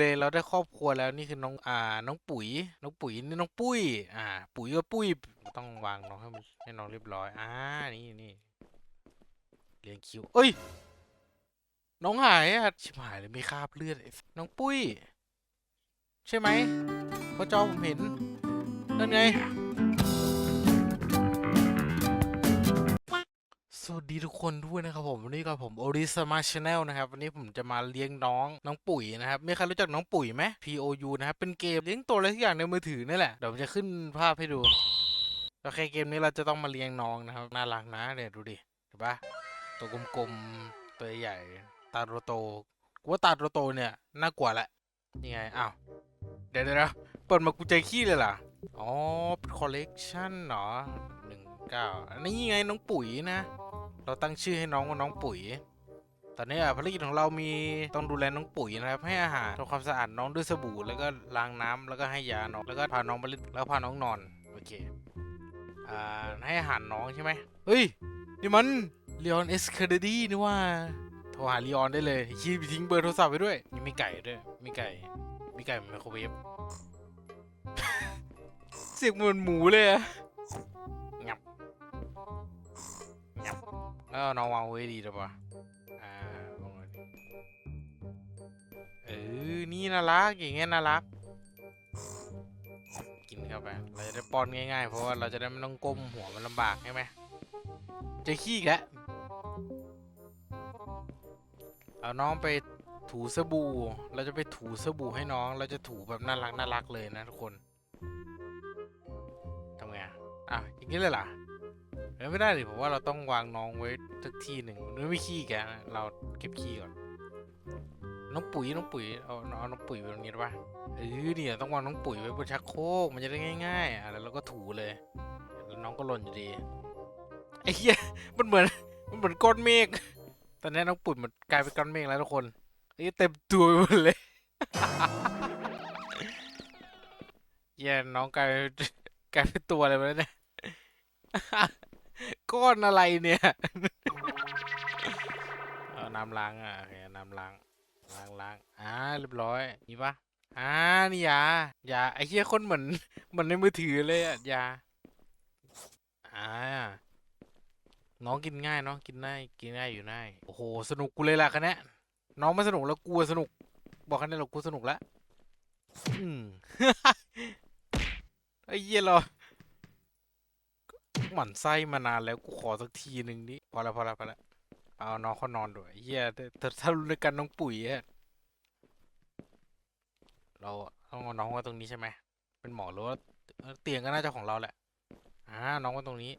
เลยเราได้ครอบครัวแล้วนี่คือน้องอ่าน้องปุ๋ย น้องปุ๋ยนี่น้องปุ้ย อ่า ปุ๋ยก็ปุ้ยต้องวางน้องให้มันให้น้องเรียบร้อยอ่านี่นี่เรียงคิวเอ้ย น้องหายอะชิบหายเลยมีคราบเลือดน้องปุ้ย ใช่ไหมพระเจอผมเห็นนั่นไง สวัสดีทุกคนด้วยนะครับผมวันนี้กับผมโอริสมาชาแนลนะครับวันนี้ผมจะมาเลี้ยงน้องน้องปุ๋ยนะครับมีใครรู้จักน้องปุ๋ยไหม P O U นะครับเป็นเกมเลี้ยงตัวอะไรทุกอย่างในมือถือนี่แหละเดี๋ยวผมจะขึ้นภาพให้ดูโอเคเกมนี้เราจะต้องมาเลี้ยงน้องนะครับน่ารักนะเนี่ยดูดิเห็นปะตัวกลมๆตัวใหญ่ตาโตกูว่าตาโตเนี่ยน่ากลัวแหละนี่ไงอ้าวเดี๋ยวเดี๋ยวเปิดมากูใจขี้เลยล่ะอ๋อเป็นคอลเลกชันเหรอหนึ่งเก้าอันนี้ไงน้องปุ๋ยนะ เราตั้งชื่อให้น้องว่าน้องปุ๋ย ตอนนี้อะภารกิจของเรามีต้องดูแลน้องปุ๋ยนะครับ ให้อาหารทำความสะอาดน้องด้วยสบู่ แล้วก็ล้างน้ำแล้วก็ให้ยาน้อง แล้วก็พาน้องไปเล่นแล้วพาน้องนอน โอเค อ่า ให้อาหารน้องใช่ไหมเฮ้ย นี่มันเลออนเอสคาเดดี้นี่ว่า โทรหาเลออนได้เลยคีบทิ้งเบอร์โทรศัพท์ไปด้วยนี่มีไก่ด้วย มีไก่ มีไก่ไมโครเวฟ เสียงเหมือนหมูเลยอะ เอาน้องวางไว้ดีหรือเปล่าอ่าวางไว้ดีเออ นี่น่ารักอย่างเงี้ยน่ารัก กินเข้าไป เราจะได้ป้อนง่ายๆ เพราะว่าเราจะได้ไม่ต้องก้มหัวมันลำบากใช่ไหมจะขี้อีกแล้วเอาน้องไปถูสบู่ เราจะไปถูสบู่ให้น้อง เราจะถูแบบน่ารักน่ารักเลยนะทุกคนทำไงอะอะอย่างนี้เลยเหรอ ไม่ได้ดิผมว่าเราต้องวางน้องไว้สักที่หนึ่งหรือไม่ขี้แกนะเราเก็บขี้ก่อน น้องปุ๋ยน้องปุ๋ยเอาเอาน้องปุ๋ยไว้ตรงนี้ได้ปะเออเนี่ยต้องวางน้องปุ๋ยไว้บนชักโครกมันจะได้ง่ายๆอะแล้วเราก็ถูเลยแล้วน้องก็หล่นอยู่ดีไอ้เหี้ยมันเหมือนมันเหมือนก้อนเมฆตอนนี้น้องปุ๋ยมันกลายเป็นก้อนเมฆแล้วทุกคนไอ้เต็มตัวไปหมดเลยเหี้ย่น้องกลายกลายเป็นตัวอะไรไปแล้วเนี่ย ก้อนอะไรเนี่ยเอาน้ำล้างอะโอเคน้ำล้างล้างล้างอ่าเรียบร้อยนี่ปะอ่านี่ยายาไอ้เหี้ยคนเหมือนเหมือนในมือถือเลยอะยาอ่าน้องกินง่ายเนาะกินได้กินง่ายอยู่ได้โอ้โหสนุกกูเลยล่ะคันนี้ยน้องไม่สนุกแล้วกูสนุก บอกคันนี้หรอกกูสนุกแล้วอืมไอ้เหี้ยเรา หมั่นไส้มานานแล้วกูขอสักทีหนึ่งดิพอแล้วพอแล้วพอแล้วเอาน้องเขานอนด้วยเฮียแต่ถ้ารู้ในกันน้องปุ๋ยอะเราต้องเอาน้องไว้ตรงนี้ใช่ไหมเป็นหมอหรือว่าเตียงก็น่าจะของเราแหละอ่าน้องไว้ตรงนี้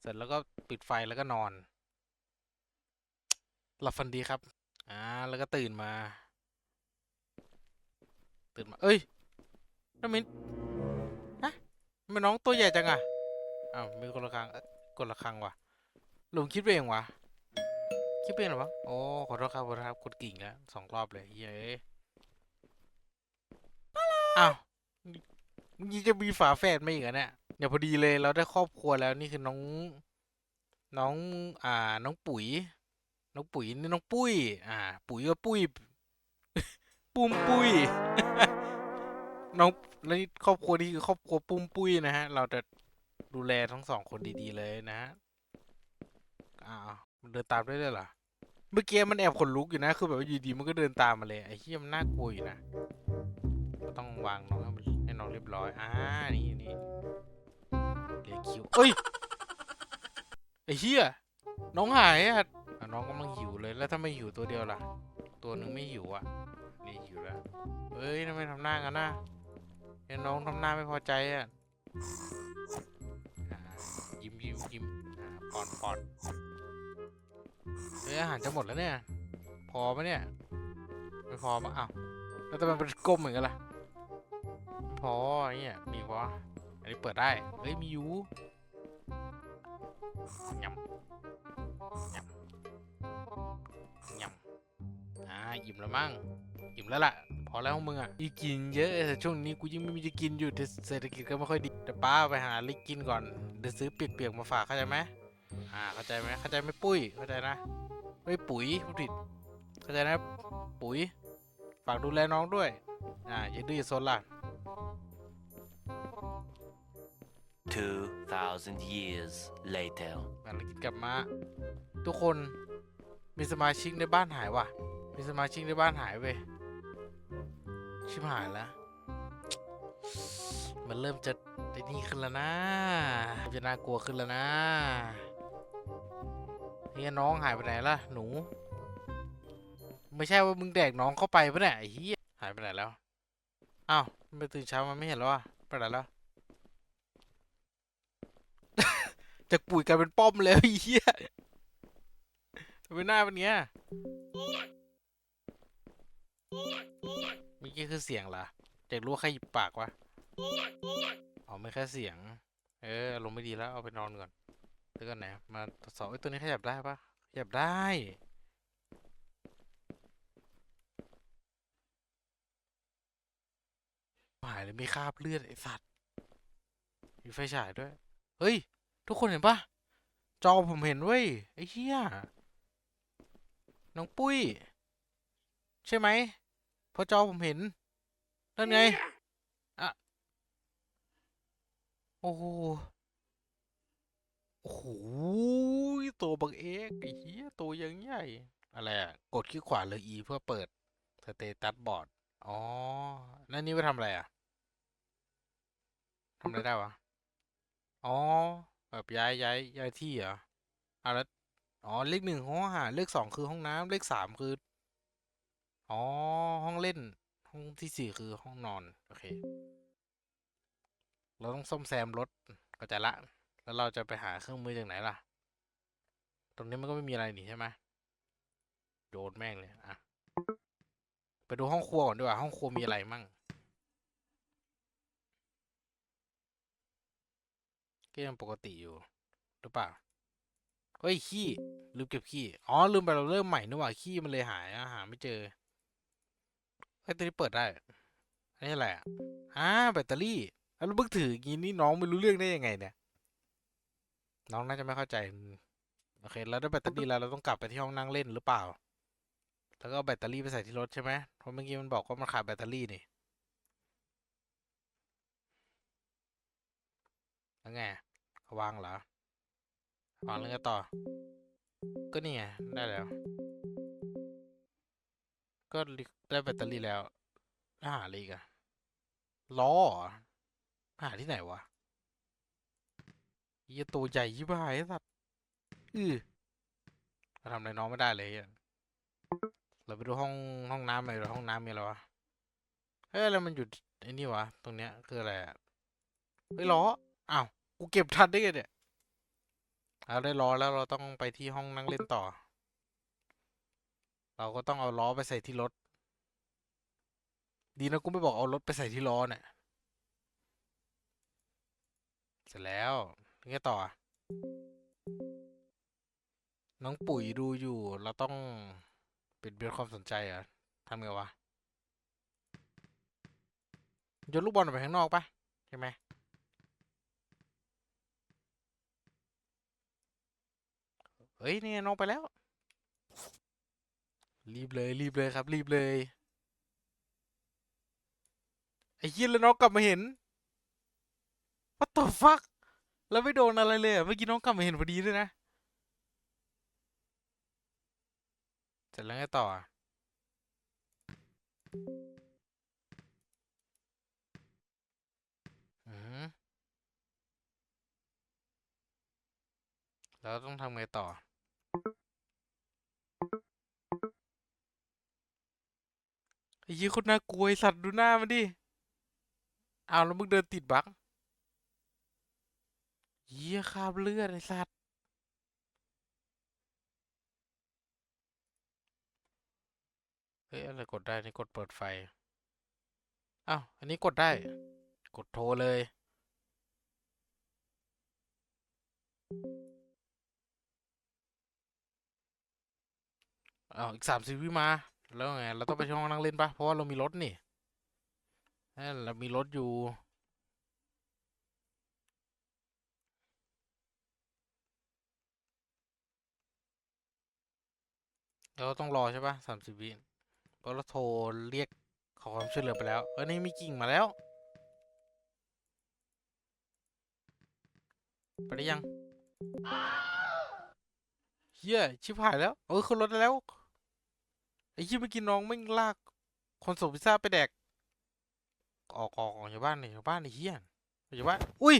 เสร็จแล้วก็ปิดไฟแล้วก็นอน หลับฝันดีครับ อ่า แล้วก็ตื่นมา ตื่นมา เอ้ยน้ามินฮะทำไมน้องตัวใหญ่จังอะ อ้าวมีคนละครังเอ้ยกดละครังว่ะลุงคิดไปเองวะคิดไปเองเหรอวะโอ้ขอโทษครับขอโทษครับกดกิ่งแล้วสองรอบเลยเย้ยอ้าวมึงยังจะมีฝาแฝดมาอีกเหรอเนี่ยเดี๋ยวพอดีเลยเราได้ครอบครัวแล้วนี่คือน้อง น้องอ่า น้องปุ๋ย น้องปุ๋ยนี่น้องปุ้ย อ่า ปุ๋ยกับปุ้ย ปุ้มปุ้ยน้องแล้วนี่ครอบครัวนี้คือครอบครัวปุ้มปุ้ยนะฮะ เราจะ ดูแลทั้งสองคนดีๆเลยนะฮะอ้าวมันเดินตามได้เลยเหรอ เมื่อกี้มันแอบขนลุกอยู่นะ คือแบบว่าอยู่ดีมันก็เดินตามมาเลยไอ้เหี้ยมันน่ากลัวอยู่นะ ก็ต้องวางน้องให้มันให้น้องเรียบร้อย อ่า นี่นี่เรียกคิวเอ้ย ไอ้เหี้ย น้องหายอะอะ น้องกำลังหิวเลย แล้วถ้าไม่หิวตัวเดียวล่ะ ตัวหนึ่งไม่หิวอะนี่หิวแล้ว เฮ้ยทำไมทำหน้ากันนะเห็นน้องทำหน้าไม่พอใจอะอ่า ยิ้มยิ้มยิ้มอ่าปอนปอนเฮ้ยอาหารจะหมดแล้วเนี่ย พอปะเนี่ยไม่พอมั้งอ้าวแล้วทำไมมันเป็นกลมเหมือนกันล่ะ พอเนี่ยมีพออันนี้เปิดได้เฮ้ยมีอยู่ยำยำยำอ่าอิ่มแล้วมั้งอิ่มแล้วล่ะ พอแล้วของมึงอะอีกินเยอะแต่ช่วงนี้กูยังไม่มีจะกินอยู่แต่เศรษฐกิจก็ไม่ค่อยดีเดี๋ยวป้าไปหาลิกกินก่อนเดี๋ยวซื้อเปียกๆมาฝากเข้าใจไหมอ่าเข้าใจไหมเข้าใจไหมปุ้ยเข้าใจนะเฮ้ยปุ๋ยพูดผิดเข้าใจนะปุ๋ยฝากดูแลน้องด้วยอ่าอย่าดื้ออย่าซนล่ะ 2,000 years later. ภารกิจกลับมา ทุกคนมีสมาชิกในบ้านหายว่ะ มีสมาชิกในบ้านหายเว้ย ชิบหายแล้ว มันเริ่มจะไอ้นี่ขึ้นแล้วนะจะน่ากลัวขึ้นแล้วนะเนี่ยน้องหายไปไหนล่ะ หนู ไม่ใช่ว่ามึงแดกน้องเข้าไปปะเนี่ยเหี้ยหายไปไหนแล้วอ้าวไมตื่นเช้ามาไม่เห็นแล้วอะไปไหนแล้วจากปุ๋ยกลายเป็นป้อมแล้วเหี้ยทำไมหน้าเป็นเงี้ยเมื่อกี้ คือเสียงเหรออยากรู้ใครหยิบปากวะอ๋อไม่แค่เสียง เอออารมณ์ไม่ดีแล้วเอาไปนอนก่อนแล้วก็ไหนมาทดสอบไอ้ตัวนี้ขยับได้ปะขยับได้ หายเลยมีคาบเลือดไอสัตว์มีไฟฉายด้วย เฮ้ย ทุกคนเห็นปะจอผมเห็นเว้ยไอ้เหี้ยน้องปุ้ย ใช่ไหมเพราะจอผมเห็น นั่นไงอะโอ้โห โอ้โห ตัวบังเอกไอ้เหี้ย ตัวยังใหญ่ อะไรอะ กดคลิกขวาหรือ E เพื่อเปิดสเตตัสบอร์ด อ๋อแล้วนี่ไปทำอะไรอะทำอะไรได้วะ อ๋อ แบบย้ายย้ายย้ายที่เหรออะแล้วอ๋อ เลขหนึ่งห้องอาหารเลขสองคือห้องน้ำเลขสามคือ อ๋อ ห้องเล่น ห้องที่สี่คือห้องนอน โอเค เราต้องซ่อมแซมรถก็จะละ แล้วเราจะไปหาเครื่องมือจากไหนล่ะ ตรงนี้มันก็ไม่มีอะไรนี่ใช่ไหมโยนแม่งเลยอะไปดูห้องครัวก่อนดีกว่า ห้องครัวมีอะไรมั่งก็ยังปกติอยู่หรือเปล่าเฮ้ยขี้ลืมเก็บขี้อ๋อลืมไปเราเริ่มใหม่นี่หว่าขี้มันเลยหายอะหาไม่เจอ เฮ้ตัวนี้เปิดได้ อันนี้อะไรอะอ่าแบตเตอรี่ แล้วมึงถืออย่างงี้นี่น้องไม่รู้เรื่องได้ยังไงเนี่ย น้องน่าจะไม่เข้าใจ โอเค แล้วได้แบตเตอรี่แล้วเราต้องกลับไปที่ห้องนั่งเล่นหรือเปล่า แล้วก็แบตเตอรี่ไปใส่ที่รถใช่ไหมเพราะเมื่อกี้มันบอกว่ามันขาดแบตเตอรี่นี่แล้วไงวางเหรอวางแล้วไงต่อ ก็นี่ไงได้แล้ว ก็ลิได้แบตเตอรี่แล้วแล้วหาอะไรอีกอะล้อเหรอหาที่ไหนวะยี่ตัวใหญ่ยี่บ้ายไอ้สัตว์อือเราทำอะไรน้องไม่ได้เลยเหี้ยเราไปดูห้องห้องน้ำหน่อยดีกว่าห้องน้ำมีอะไรวะ เฮ้ยอะไรมันอยู่ไอ้นี่วะ ตรงเนี้ยคืออะไรอะเฮ้ยล้ออ้าว กูเก็บทันได้ไงเนี่ยเอาได้ล้อแล้วเราต้องไปที่ห้องนั่งเล่นต่อ เราก็ต้องเอาล้อไปใส่ที่รถ ดีนะกูไม่บอกเอารถไปใส่ที่ล้อเนี่ย เสร็จแล้วงไงต่อ น้องปุ๋ยดูอยู่ เราต้องปิดเบียนความสนใจเหรอะทำไงวะโยนลูกบอลออกไปข้างนอกปะใช่ไหมเฮ้ย นี่น้องไปแล้ว รีบเลยรีบเลยครับ รีบเลยไอ้เหี้ยแล้วน้องกลับมาเห็น What the fuck แล้วไม่โดนอะไรเลยอะเมื่อกี้น้องกลับมาเห็นพอดีด้วยนะเสร็จแล้วไงต่ออะอืมแล้วต้องทำไงต่อ อ้ยี่คนน่ากลัวไอสัตว์ดูหน้ามันดิเอาแล้วมึงเดินติดบักเยี่ยคาบเลือดไอ้สัตว์เฮ้ยอะไรกดได้นี่กดเปิดไฟอ้าวอันนี้กดได้ กดโทรเลย อ้าวอีกสามสิบวิมา แล้วไงเราต้องไปที่องนั่งเล่นปะเพราะว่าเรามีรถนี่เอ้ยเรามีรถอยู่เราต้องรอใช่ปะสามสิบวิเพราะเราโทรเรียกขอความช่วยเหลือไปแล้วเออนี่มีกิ่งมาแล้ว ไปได้ยังเฮียชิบหายแล้ว เออขึ้นรถแล้ว อ้เฮียเมื่อกี้น้องไม่งลากคนส่งพิซซ่าไปแดก ออกออกออกจากบ้านนี่จากบ้านไอ้เฮียออกจากบ้านอุ้ย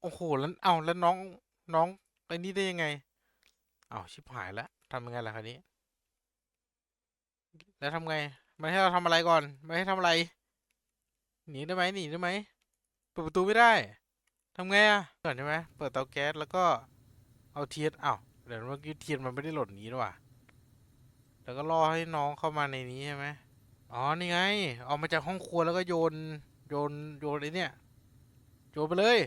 โอ้โห แล้วเอาแล้วน้องน้องไอ้นี่ได้ยังไง เอาชิบหายแล้วทำยังไงล่ะคราวนี้ แล้วทำไงไม่ให้เราทำอะไรก่อนไม่ให้ทำอะไร หนีได้ไหมหนีได้ไหมเปิดประตูไม่ได้ทำไงอะก่อนใช่ไหมเปิดเตาแก๊สแล้วก็เอาเทียนอ้าวเดี๋ยวเมื่อกี้เทียนมันไม่ได้หล่นนี้หรอวะ แล้วก็รอให้น้องเข้ามาในนี้ใช่ไหมอ๋อ นี่ไง เอามาจากห้องครัวแล้วก็โยน โยน โยนไอ้เนี่ย โยนไปเลย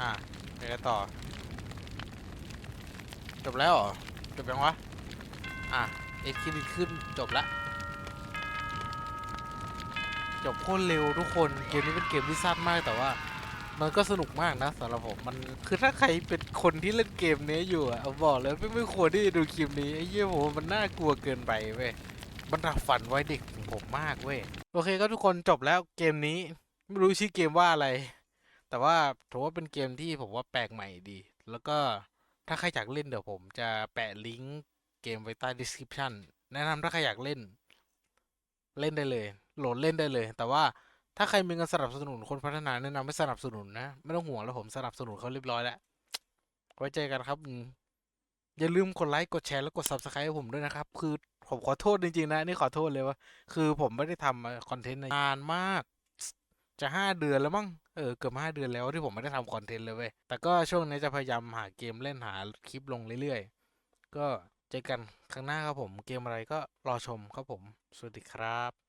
อะไปกันต่อ จบแล้วเหรอ จบยังวะ อะ เอ็กซ์คิดขึ้น จบละ จบโคตรเร็วทุกคน เกมนี้เป็นเกมที่สั้นมากแต่ว่า มันก็สนุกมากนะสำหรับผมมันคือถ้าใครเป็นคนที่เล่นเกมนี้อยู่อะเอาบอกเลยไม่ไม่ควรที่จะดูคลิปนี้ไอ้เหี้ยผมมันน่ากลัวเกินไปเว้ยมันดับฝันไว้เด็กของผมมากเว้ยโอเคก็ทุกคนจบแล้วเกมนี้ไม่รู้ชื่อเกมว่าอะไร แต่ว่าถือว่าเป็นเกมที่ผมว่าแปลกใหม่ดี แล้วก็ถ้าใครอยากเล่นเดี๋ยวผมจะแปะลิงก์เกมไว้ใต้ description แนะนำถ้าใครอยากเล่น เล่นได้เลย โหลดเล่นได้เลย แต่ว่า ถ้าใครมีเงินสนับสนุนคนพัฒนาแนะนำไม่สนับสนุนนะ ไม่ต้องห่วงแล้วผมสนับสนุนเขาเรียบร้อยแล้ว ไว้เจอกันครับอืมอย่าลืมกดไลค์กดแชร์แล้วกด subscribe ให้ผมด้วยนะครับ คือผมขอโทษจริงๆนะ นี่ขอโทษเลยว่า คือผมไม่ได้ทำคอนเทนต์นานมาก จะห้าเดือนแล้วมั้ง เออเกือบห้าเดือนแล้วที่ผมไม่ได้ทำคอนเทนต์เลยเว้ย แต่ก็ช่วงนี้จะพยายามหาเกมเล่นหาคลิปลงเรื่อยๆ ก็เจอกันครั้งหน้าครับผม เกมอะไรก็รอชมครับผม สวัสดีครับ